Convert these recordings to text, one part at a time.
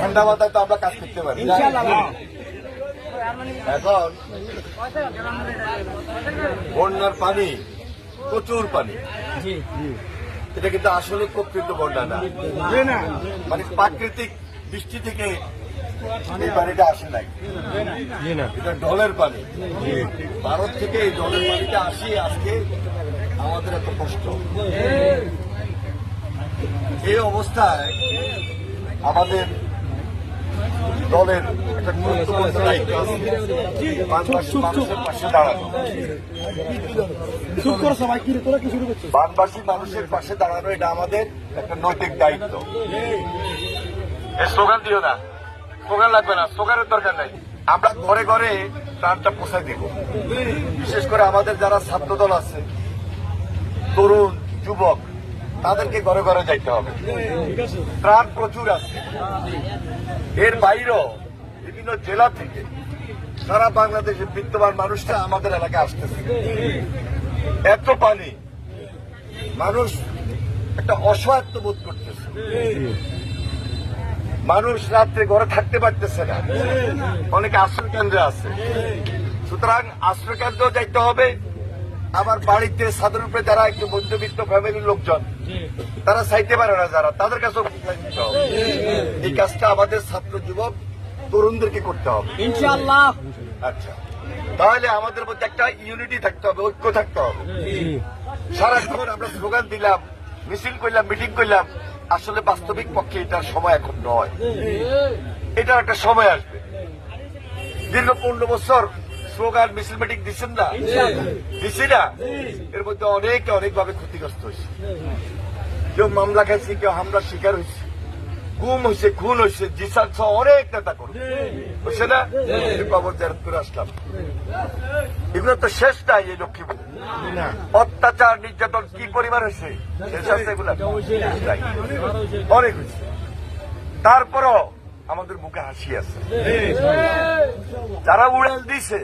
ঠান্ডা মাথায় তো আমরা কাজ করতে পারি। এখন বন্যার পানি প্রচুর পানি। এটা কিন্তু আসলে প্রকৃত বন্যা না। মানে প্রাকৃতিক বৃষ্টি থেকে এই পানিটা আসে নাই। এটা ডলের পানি। ভারত থেকে এই ডলের পানিটা আসি আজকে আমাদের এত কষ্ট। এই অবস্থায় আমাদের দলের একটা গুরুত্বপূর্ণ দায়িত্ব মানুষের পাশে দাঁড়ানো। বানবাসী মানুষের পাশে দাঁড়ানো এটা আমাদের একটা নৈতিক দায়িত্ব। স্লোগান দিও না। স্লোগান লাগবে না স্লোগানের দরকার নাই। আমরা ঘরে ঘরে প্রাণটা পোষাই দিব। বিশেষ করে আমাদের যারা ছাত্র দল আছে তরুণ যুবক তাদেরকে ঘরে ঘরে যাইতে হবে। ত্রাণ প্রচুর আছে। এর বাইরেও বিভিন্ন জেলা থেকে সারা বাংলাদেশের বিদ্যমান মানুষটা আমাদের এলাকায় আসতেছে। এত পানি, মানুষ একটা অসহায়ত্ব বোধ করতেছে। মানুষ রাত্রে ঘরে থাকতে পারতেছে না। অনেকে আশ্রয় কেন্দ্রে আছে। সুতরাং আশ্রয় কেন্দ্র যাইতে হবে। আমার বাড়িতে সাধারণ যারা একটু মধ্যবিত্ত ফ্যামিলির লোকজন তারা চাইতে পারে না যারা তাদের দিতে এই কাজটা আমাদের ছাত্র যুবক তরুণদেরকে করতে হবে। ইনশাআল্লাহ। আচ্ছা। তাহলে আমাদের মধ্যে একটা ইউনিটি থাকতে হবে ঐক্য থাকতে হবে। সারাক্ষণ আমরা স্লোগান দিলাম মিছিল করলাম মিটিং করলাম আসলে বাস্তবিক পক্ষে এটার সময় এখন নয়। এটার একটা সময় আসবে। দীর্ঘ পনেরো বছর স্লোগান মিছিল মিটিং দিচ্ছেন না? দিছি না? এর মধ্যে অনেকে অনেকভাবে ক্ষতিগ্রস্ত হয়েছে। কেউ মামলা খাইছে কেউ হামলার শিকার হয়েছে। গুম হয়েছে খুন হয়েছে জিসান সহ অনেক নেতা করবে বুঝছে না? খবর জারত করে আসলাম। এগুলো তো শেষ নাই এই লক্ষ্মীপুর। অত্যাচার নির্যাতন কি পরিমাণ হয়েছে? শেষ আছে এগুলো? অনেক হয়েছে। তারপরও আমাদের মুখে হাসি আছে। যারা উড়াল দিছে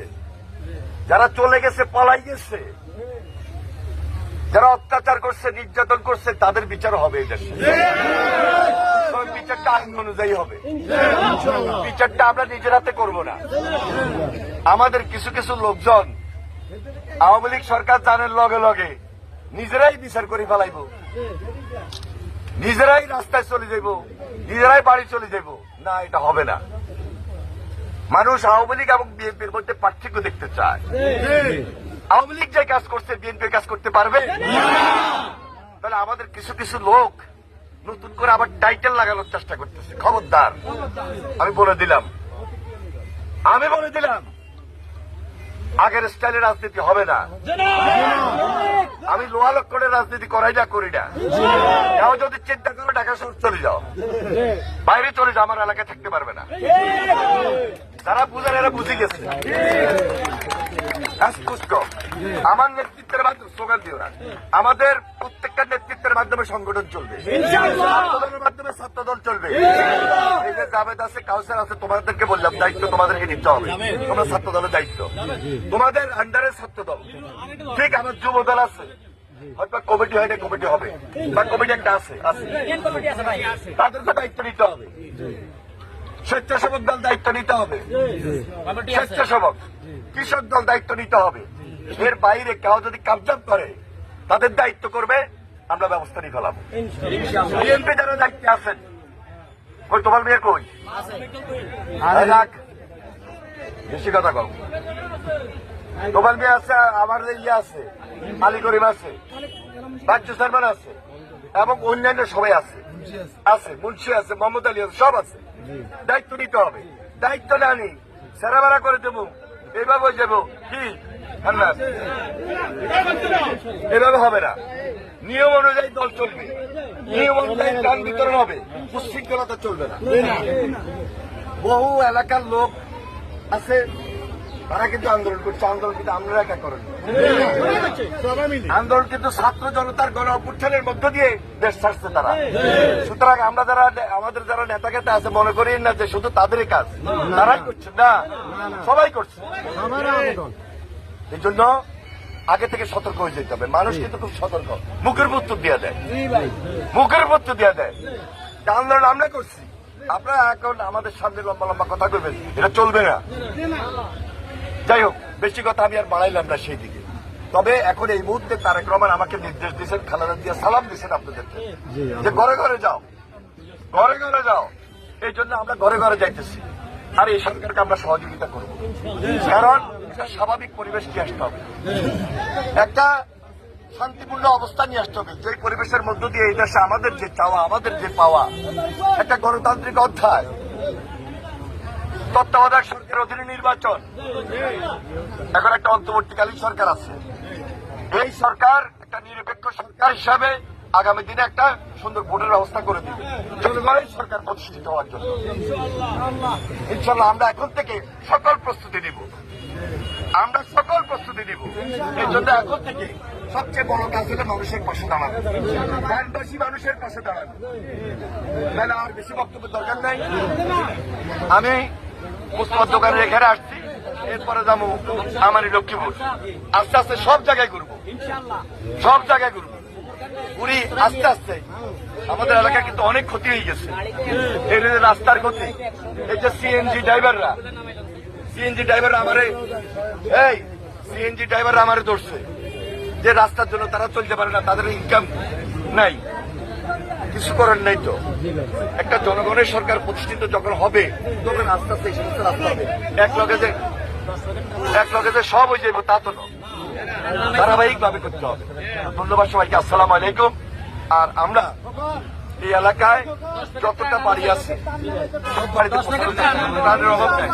যারা চলে গেছে, পলাই গেছে, যারা অত্যাচার করছে, নির্যাতন করছে, তাদের বিচার হবে বিচারটা আইন অনুযায়ী হবে। বিচারটা আমরা নিজের হাতে করব না। আমাদের কিছু কিছু লোকজন আওয়ামী লীগ সরকার জানের লগে লগে নিজেরাই বিচার করে ফেলাইব। নিজেরাই রাস্তায় চলে যাইব, নিজেরাই বাড়ি চলে যাইব। না, এটা হবে না। মানুষ আওয়ামী লীগ এবং বিএনপির মধ্যে পার্থক্য দেখতে চায়। আওয়ামী লীগ যে কাজ করছে বিএনপির কাজ করতে পারবে? তাহলে আমাদের কিছু কিছু লোক নতুন করে আবার টাইটেল লাগানোর চেষ্টা করতেছে। খবরদার। আমি বলে দিলাম। আমি বলে দিলাম আগের স্টাইলে রাজনীতি হবে না। আমি লোহা করে রাজনীতি করাই না করি না। কেউ যদি চিন্তা করো ঢাকা শহর চলে যাও। বাইরে চলে যাও আমার এলাকায় থাকতে পারবে না। যারা বুঝার এরা বুঝে গেছে। আমার নেতৃত্বের মাধ্যমে স্লোগান দিও না আমাদের প্রত্যেকটা নেতৃত্বের মাধ্যমে সংগঠন চলবে। মাধ্যমে ছাত্রদল চলবে। এই যে জাভেদ আছে কাউসার আছে তোমাদেরকে বললাম দায়িত্ব তোমাদেরকে নিতে হবে। তোমরা ছাত্র দলের দায়িত্ব। তোমাদের আন্ডারে ছাত্র দল ঠিক আমার যুব দল আছে। হয়তো কমিটি হয় না কমিটি হবে। বা কমিটি একটা আছে আছে। তাদেরকে দায়িত্ব নিতে হবে। স্বেচ্ছাসেবক দল দায়িত্ব নিতে হবে। স্বেচ্ছাসেবক কৃষক দল দায়িত্ব নিতে হবে। এর বাইরে কেউ যদি কাবজাব করে তাদের দায়িত্ব করবে আমরা ব্যবস্থা নিয়ে ফেলাবো। বিএনপি যারা দায়িত্বে আছেন কই তোমার মেয়ে কই? আরে বেশি কথা কও। তোমার মেয়ে আছে আমার ইয়ে আছে আলী করিম আছে বাচ্চু সারমান আছে এবং অন্যান্য সবাই আছে। আছে মুন্সি আছে মোহাম্মদ আলী আছে সব আছে। দায়িত্ব নিতে হবে। দায়িত্ব না নি সেরাবেরা করে দেবো এইভাবে যাব। কি? হান্নান? এভাবে হবে না। নিয়ম অনুযায়ী দল চলবে। নিয়ম অনুযায়ী ত্রাণ বিতরণ হবে। উশৃঙ্খলতা চলবে না। বহু এলাকার লোক আছে তারা কিন্তু আন্দোলন করছে আন্দোলন কিন্তু আমরা একা করেন। আন্দোলন কিন্তু ছাত্র জনতার গণ অভ্যুত্থানের মধ্য দিয়ে দেশ ছাড়ছে তারা। সুতরাং আমরা যারা আমাদের যারা নেতা কেতা আছে মনে করি না যে শুধু তাদেরই কাজ। তারাই করছে না সবাই করছে। এই জন্য আগে থেকে সতর্ক হয়ে যেতে হবে। মানুষ কিন্তু খুব সতর্ক। মুখের উত্তর দিয়ে দেয়। মুখের উত্তর দিয়ে দেয়। আন্দোলন আমরা করছি। আপনারা এখন আমাদের সামনে লম্বা লম্বা কথা করবেন এটা চলবে না। যাই হোক বেশি কথা আমি আর বাড়াইলাম না সেই দিকে। তবে এখন এই মুহূর্তে তারেক রহমান আমাকে নির্দেশ দিয়েছেন খালেদা দিয়া সালাম দিয়েছেন আপনাদেরকে। যে ঘরে ঘরে যাও ঘরে ঘরে যাও। এই জন্য আমরা ঘরে ঘরে যাইতেছি। আর এই সরকারকে আমরা সহযোগিতা করব। কারণ একটা স্বাভাবিক পরিবেশ নিয়ে আসতে হবে। একটা শান্তিপূর্ণ অবস্থা নিয়ে আসতে হবে। যে পরিবেশের মধ্য দিয়ে এই দেশে আমাদের যে চাওয়া আমাদের যে পাওয়া একটা গণতান্ত্রিক অধ্যায়। তত্ত্বাবধায়ক সরকার অধীনে নির্বাচন। এখন একটা অন্তর্বর্তীকালীন সরকার আছে। এই সরকার একটা নিরপেক্ষ সরকার হিসাবে আগামী দিনে একটা সুন্দর ভোটের ব্যবস্থা করে দিবে। সরকার প্রতিষ্ঠিত হওয়ার জন্য। ইনশাল্লাহ আমরা এখন থেকে সকল প্রস্তুতি নিব। আমরা সকল প্রস্তুতি নিব। এই জন্য এখন থেকে সবচেয়ে বড় কাজ হলো মানুষের পাশে দাঁড়ানো। ধানবাসী মানুষের পাশে দাঁড়ানো। আর বেশি বক্তব্য দরকার নাই। আমি মুস্তফার দোকানে এখানে আসছি, এরপরে যাব আমারই লক্ষ্মীপুর। আস্তে আস্তে সব জায়গায় ঘুরবো। সব জায়গায় ঘুরবো। ঘুরি আস্তে আস্তে। আমাদের এলাকায় কিন্তু অনেক ক্ষতি হয়ে গেছে। রাস্তার ক্ষতি, এই যে সিএনজি ড্রাইভাররা সিএনজি ড্রাইভাররা আমারে, এই সিএনজি ড্রাইভাররা আমারে ধরছে। যে রাস্তার জন্য তারা চলতে পারে না, তাদের ইনকাম নাই। কিছু করার নাই তো। একটা জনগণের সরকার প্রতিষ্ঠিত যখন হবে, তখন আস্তে আস্তে এই সমস্ত রাস্তা হবে। এক লগে যে এক লগে যে সব হয়ে যাবে তা তো নয়। ধারাবাহিক ভাবে করতে হবে। ধন্যবাদ সবাইকে, আসসালাম আলাইকুম। আর আমরা এই এলাকায় যতটা বাড়ি আছে, সব বাড়িতে অভাব নেই।